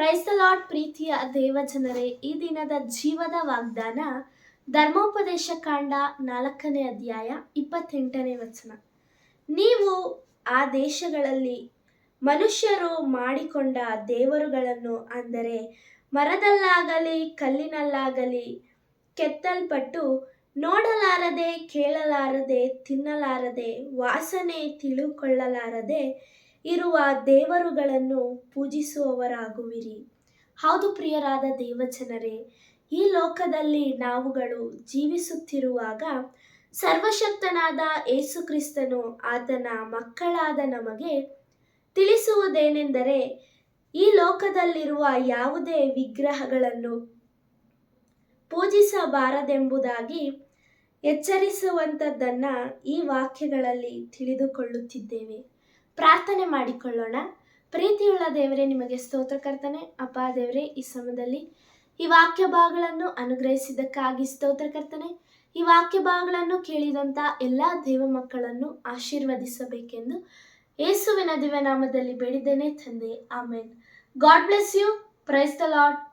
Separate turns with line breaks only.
Lord ಪ್ರೀತಿಯ ದೇವಜನರೇ ಈ ದಿನದ ಜೀವದ ವಾಗ್ದಾನ, ಧರ್ಮೋಪದೇಶ ಕಾಂಡ ನಾಲ್ಕನೇ ಅಧ್ಯಾಯ ಇಪ್ಪತ್ತೆಂಟನೇ ವಚನ. ನೀವು ಆ ದೇಶಗಳಲ್ಲಿ ಮನುಷ್ಯರು ಮಾಡಿಕೊಂಡ ದೇವರುಗಳನ್ನು ಅಂದರೆ, ಮರದಲ್ಲಾಗಲಿ, ಕಲ್ಲಿನಲ್ಲಾಗಲಿ ಕೆತ್ತಲ್ಪಟ್ಟು ನೋಡಲಾರದೆ, ಕೇಳಲಾರದೆ, ತಿನ್ನಲಾರದೆ, ವಾಸನೆ ತಿಳುಕೊಳ್ಳಲಾರದೆ ಇರುವ ದೇವರುಗಳನ್ನು ಪೂಜಿಸುವವರಾಗುವಿರಿ. ಹೌದು ಪ್ರಿಯರಾದ ದೇವಜನರೇ, ಈ ಲೋಕದಲ್ಲಿ ನಾವುಗಳು ಜೀವಿಸುತ್ತಿರುವಾಗ ಸರ್ವಶಕ್ತನಾದ ಏಸುಕ್ರಿಸ್ತನು ಆತನ ಮಕ್ಕಳಾದ ನಮಗೆ ತಿಳಿಸುವುದೇನೆಂದರೆ, ಈ ಲೋಕದಲ್ಲಿರುವ ಯಾವುದೇ ವಿಗ್ರಹಗಳನ್ನು ಪೂಜಿಸಬಾರದೆಂಬುದಾಗಿ ಎಚ್ಚರಿಸುವಂಥದ್ದನ್ನು ಈ ವಾಕ್ಯಗಳಲ್ಲಿ ತಿಳಿದುಕೊಳ್ಳುತ್ತಿದ್ದೇವೆ. ಪ್ರಾರ್ಥನೆ ಮಾಡಿಕೊಳ್ಳೋಣ. ಪ್ರೀತಿಯುಳ್ಳ ದೇವರೇ, ನಿಮಗೆ ಸ್ತೋತ್ರ ಕರ್ತನೆ. ಅಪ್ಪ ದೇವರೇ, ಈ ಸಮಯದಲ್ಲಿ ಈ ವಾಕ್ಯ ಭಾಗಗಳನ್ನು ಅನುಗ್ರಹಿಸಿದ್ದಕ್ಕಾಗಿ ಸ್ತೋತ್ರ ಕರ್ತನೆ. ಈ ವಾಕ್ಯ ಭಾಗಗಳನ್ನು ಕೇಳಿದಂಥ ಎಲ್ಲ ದೇವ ಮಕ್ಕಳನ್ನು ಆಶೀರ್ವದಿಸಬೇಕೆಂದು ಯೇಸುವಿನ ದಿವ್ಯನಾಮದಲ್ಲಿ ಬೇಡಿದ್ದೇನೆ ತಂದೆ. ಆಮೇನ್. God bless you. Praise the Lord.